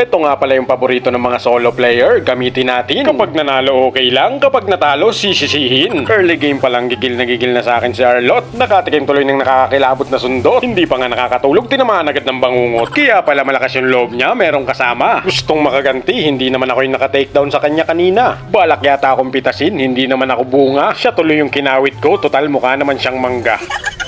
Ito nga pala yung paborito ng mga solo player. Gamitin natin. Kapag nanalo, okay lang. Kapag natalo, sisisihin. Early game pa lang, gigil na gigil na sa akin si Arlot. Nakatikim tuloy ng nakakakilabot na sundot. Hindi pa nga nakakatulog, tinamaan agad ng bangungot. Kaya pala malakas yung loob niya, merong kasama. Gustong makaganti, hindi naman ako yung naka-takedown sa kanya kanina. Balak yata akong pitasin, hindi naman ako bunga. Siya tuloy yung kinawit ko, total mukha naman siyang mangga.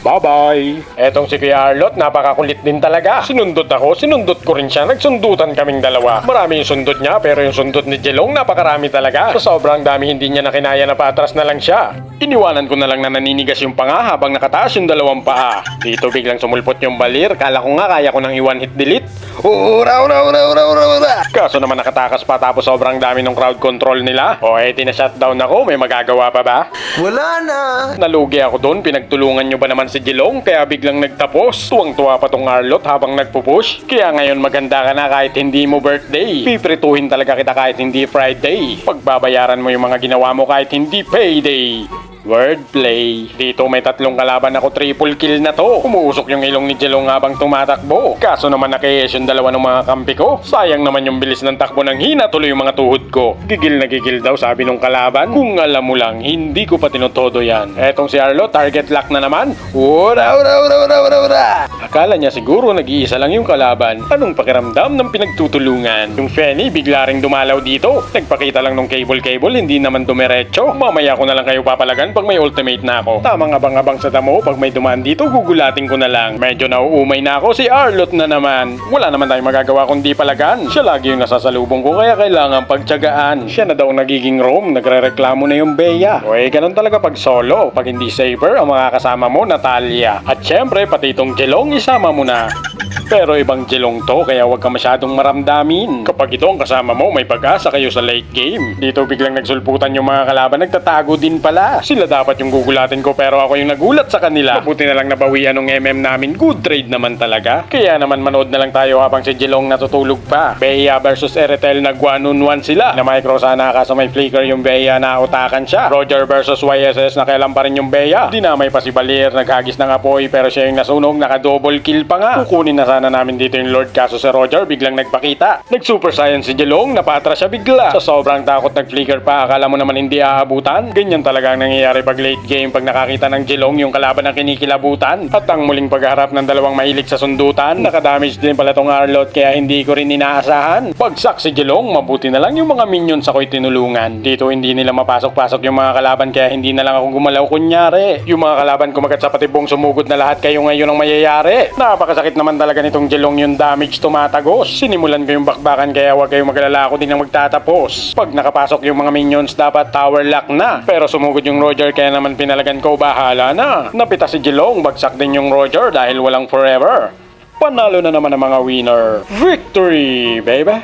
Bye-bye! Etong si Kuya Arlot, napakakulit din talaga. Sinundot ako, sinundot ko rin siya. Nagsundutan kaming dalawa. Marami yung sundot niya, pero yung sundot ni Jelong napakarami talaga. Sa sobrang dami hindi niya na kinaya na patras na lang siya. Iniwanan ko na lang na naninigas yung panga habang nakataas yung dalawang paa. Dito biglang sumulpot yung balir. Kala ko nga kaya ko nang iwan hit delete. Ura, ura, ura, ura, ura, ura. Kaso naman nakatakas pa tapos sobrang dami ng crowd control nila. O eh, tina-shutdown ako. May magagawa pa ba? Wala na! Nalugi ako doon, pinagtulungan nyo ba naman si Jilong kaya biglang nagtapos? Tuwang-tuwa pa tong Arlot habang nagpupush. Kaya ngayon maganda ka na kahit hindi mo birthday. Piprituhin talaga kita kahit hindi Friday. Pagbabayaran mo yung mga ginawa mo kahit hindi payday. Wordplay. Dito may tatlong kalaban ako triple kill na to. Umuusok yung ilong ni Jelong habang tumatakbo. Kaso naman nakayes yung dalawa ng mga kampi ko. Sayang naman yung bilis ng takbo ng hina tuloy yung mga tuhod ko. Gigil na gigil daw sabi nung kalaban. Kung alam mo lang, hindi ko pa tinotodo yan. Etong si Arlo, target lock na naman. Ura, ura, ura, ura, ura, ura. Akala niya siguro nag-iisa lang yung kalaban. Anong pakiramdam ng pinagtutulungan? Yung Fenny bigla ring dumalaw dito. Nagpakita lang nung cable-cable, hindi naman dumiretso. Mamaya ko na lang kayo papalagan pag may ultimate na ako. Tamang abang-abang sa damo, pag may dumaan dito, gugulatin ko na lang. Medyo nauumay na ako, si Arlot na naman. Wala naman tayong magagawa kundi palagan. Siya lagi yung nasasalubong ko, kaya kailangan pagtyagaan. Siya na daw nagiging roam, nagre-reklamo na yung Bea. O eh, ganun talaga pag solo. Pag hindi saber, ang mga kasama mo, Natalia. At syempre, pati itong Jelong, isama mo na. Pero ibang jelong to kaya huwag ka masyadong maramdamin. Kapag ito ang kasama mo, may pag-asa kayo sa late game. Dito biglang nagsulputan yung mga kalaban, nagtatago din pala. Sila dapat yung gugulatin ko pero ako yung nagulat sa kanila. Mabuti na lang nabawian ng MM namin, good trade naman talaga. Kaya naman manood na lang tayo habang si Jelong natutulog pa. Bea versus Eretel nag 1 on 1 sila. Na micro sana kaso may flicker yung Bea na utakan siya. Roger versus YSS na kailan pa rin yung Bea. Dinamay pa si Balir, naghagis ng apoy pero siya yung nasunog, naka-double kill pa nga. Kukunin na sana namin dito yung Lord kaso si Roger biglang nagpakita. Nag-super science si Jelong, napatra siya bigla. Sa sobrang takot nag-flicker pa, akala mo naman hindi aabutan. Ganyan talaga ang nangyayari pag late game pag nakakita ng Jelong yung kalaban ng kinikilabutan. At ang muling pagharap ng dalawang mahilig sa sundutan, nakadamage din pala tong Arlot kaya hindi ko rin inaasahan. Bagsak si Jelong, mabuti na lang yung mga minions ako'y tinulungan. Dito hindi nila mapasok-pasok yung mga kalaban kaya hindi na lang ako gumalaw kunyari. Yung mga kalaban kumagat sa patibong sumugod na lahat kayo ngayon ang mayayari. Napakasakit naman talaga nitong Jelong yung damage tumatagos. Sinimulan ko yung bakbakan kaya huwag kayong magalala ako din ang magtatapos. Pag nakapasok yung mga minions dapat tower lock na. Pero sumugod yung Roger kaya naman pinalagan ko bahala na. Napita si Jelong, bagsak din yung Roger dahil walang forever. Panalo na naman ang mga winner. Victory, baby!